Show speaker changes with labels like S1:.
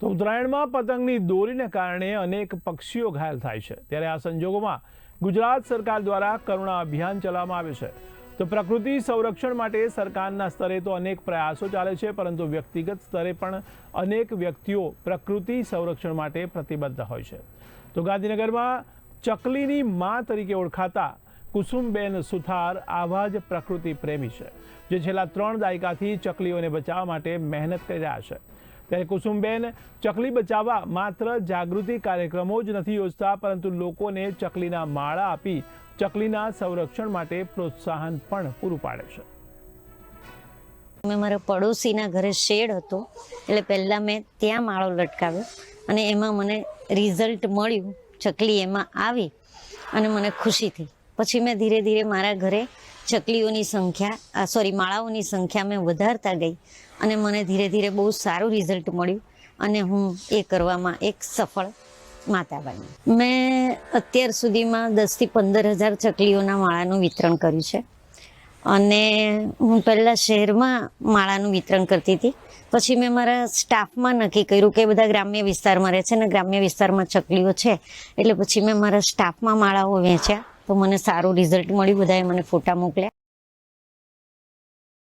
S1: તો ઉત્તરાયણમાં પતંગની દોરીને કારણે અનેક પક્ષીઓ ઘાયલ થાય છે. ત્યારે આ સંજોગોમાં ગુજરાત સરકાર દ્વારા કરુણા અભિયાન ચલાવવામાં આવે છે. તો પ્રકૃતિ સંરક્ષણ માટે સરકારના સ્તરે તો અનેક પ્રયાસો ચાલે છે, પરંતુ વ્યક્તિગત સ્તરે પણ અનેક વ્યક્તિઓ પ્રકૃતિ સંરક્ષણ માટે પ્રતિબદ્ધ હોય છે. તો ગાંધીનગરમાં ચકલીની મા તરીકે ઓળખાતા કુસુમબેન સુથાર આવા જ પ્રકૃતિ પ્રેમી છે, જે છેલ્લા ત્રણ દાયકાથી ચકલીઓને બચાવવા માટે મહેનત કરી રહ્યા છે. ત્યારે કુસુમબેન ચકલી બચાવવા માત્ર જાગૃતિ કાર્યક્રમો જ નથી યોજતા, પરંતુ લોકોને ચકલીના માળા આપી ચકલીના સંરક્ષણ માટે પ્રોત્સાહન પણ પૂરું પાડે છે.
S2: મેં મારા પડોશીના ઘરે શેડ હતો, એટલે પહેલાં મેં ત્યાં માળો લટકાવ્યો અને એમાં મને રિઝલ્ટ મળ્યું ચકલી એમાં આવી અને મને ખુશી થઈ. પછી મેં ધીરે ધીરે મારા ઘરે ચકલીઓની સંખ્યા સોરી માળાઓની સંખ્યા મેં વધારતા ગઈ અને મને ધીરે ધીરે બહુ સારું રિઝલ્ટ મળ્યું અને હું એ કરવામાં એક સફળ માતા બની. મેં અત્યાર સુધીમાં દસથી પંદર હજાર ચકલીઓના માળાનું વિતરણ કર્યું છે અને હું પહેલાં શહેરમાં માળાનું વિતરણ કરતી હતી. પછી મેં મારા સ્ટાફમાં નક્કી કર્યું કે બધા ગ્રામ્ય વિસ્તારમાં રહે છે ને ગ્રામ્ય વિસ્તારમાં ચકલીઓ છે. એટલે પછી મેં મારા સ્ટાફમાં માળાઓ વેચ્યા તો મને સારું રિઝલ્ટ મળ્યું બધાએ મને ફોટા મોકલ્યા.